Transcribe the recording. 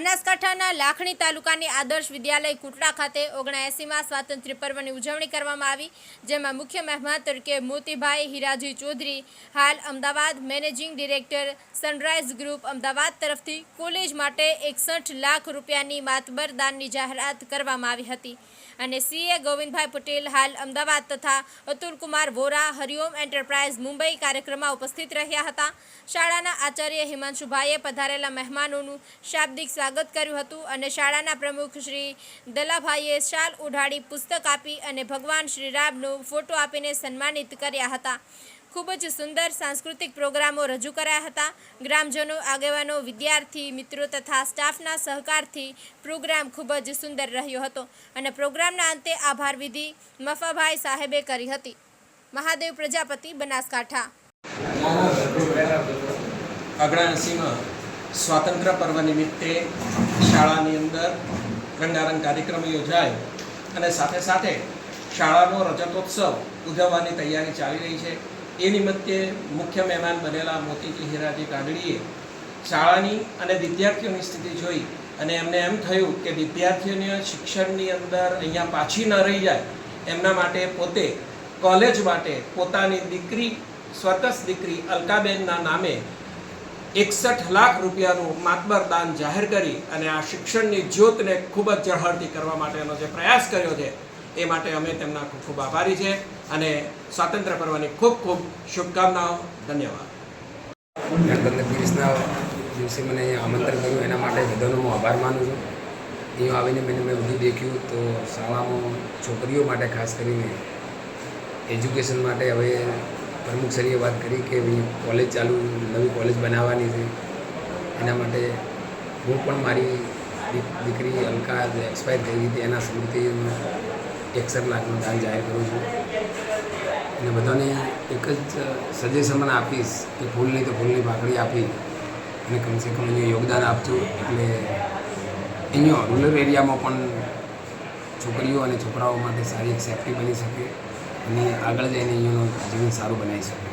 શાળાના લાખણી તાલુકાની આદર્શ વિદ્યાલય કુટડા ખાતે ઓગણએંસીમાં સ્વાતંત્ર્ય પર્વની ઉજવણી કરવામાં આવી, જેમાં મુખ્ય મહેમાન તરીકે મોતીભાઈ હિરાજી ચૌધરી, હાલ Ahmedabad managing director Sunrise group Ahmedabad તરફથી કોલેજ માટે એકસઠ લાખ રૂપિયાની માતબર દાનની જાહેરાત કરવામાં આવી હતી. અને સીએ ગોવિંદભાઈ પટેલ હાલ અમદાવાદ તથા અતુલકુમાર વોરા, હરિઓમ એન્ટરપ્રાઇઝ મુંબઈ કાર્યક્રમમાં ઉપસ્થિત રહ્યા હતા. શાળાના આચાર્ય હિમાંશુભાઈએ પધારેલા મહેમાનોનું શાબ્દિક સ્વાગત કર્યું હતું અને શાળાના પ્રમુખ શ્રી દલાભાઈએ શાલ ઉઢાડી પુસ્તક આપી અને ભગવાન શ્રી રામનો ફોટો આપીને સન્માનિત કર્યા હતા. ખૂબ જ સુંદર સાંસ્કૃતિક પ્રોગ્રામો રજૂ કરાયા હતા. ગ્રામજનો, આગેવાનો, વિદ્યાર્થી, મિત્રો તથા સ્ટાફના સહકારથી પ્રોગ્રામ ખૂબ જ સુંદર રહ્યો હતો અને પ્રોગ્રામના અંતે આભાર મફાભાઈ સાહેબે કરી હતી. મહાદેવ પ્રજાપતિ બનાસકાંઠા. અગણાએંસીમાં સ્વાતંત્ર્ય પર્વ નિમિત્તે શાળાની અંદર રંગારંગ કાર્યક્રમ યોજાય અને સાથે સાથે શાળાનો રજતોત્સવ ઉજવવાની તૈયારી ચાલી રહી છે. એ નિમિત્તે મુખ્ય મહેમાન બનેલા મોતીજી હીરાજી કાગડીએ શાળાની અને વિદ્યાર્થીઓની સ્થિતિ જોઈ અને એમને એમ થયું કે વિદ્યાર્થીઓને શિક્ષણની અંદર અહીંયા પાછી ન રહી જાય, એમના માટે પોતે કોલેજ માટે પોતાની દીકરી સ્વતસ દીકરી અલકાબેનના નામે એકસઠ લાખ રૂપિયાનું માતબર દાન જાહેર કરી અને આ શિક્ષણની જ્યોતને ખૂબ જ ઝળહળતી કરવા માટેનો જે પ્રયાસ કર્યો છે એ માટે અમે તેમના ખૂબ ખૂબ આભારી છે અને સ્વાતંત્ર્ય પર્વની ખૂબ ખૂબ શુભકામનાઓ. ધન્યવાદ. ગણતંત્ર દિવસના દિવસે મને આમંત્રણ કર્યું. એના માટે બધાનો હું આભાર માનું છું. અહીંયા આવીને મને મેં બધું દેખ્યું તો શાળામાં છોકરીઓ માટે ખાસ કરીને એજ્યુકેશન માટે હવે પ્રમુખશ્રીએ વાત કરી કે ભાઈ કોલેજ ચાલુ, નવી કોલેજ બનાવવાની છે. એના માટે હું પણ મારી દીકરી અલકા જે એક્સપાયર થઈ ગઈ હતી, એના સ્મૃતિ એકસઠ લાખનું દાન જાહેર કરું છું. અને બધાને એક જ સજેશન મને આપીશ કે ફૂલ નહીં તો ફૂલની પાકડી આપી અને કમસે કમ અહીંયા યોગદાન આપજો. એટલે અહીંયા રૂરલ એરિયામાં પણ છોકરીઓ અને છોકરાઓ માટે સારી એક સેફટી બની શકે અને આગળ જઈને અહીંયાનું જીવન સારું બનાવી શકે.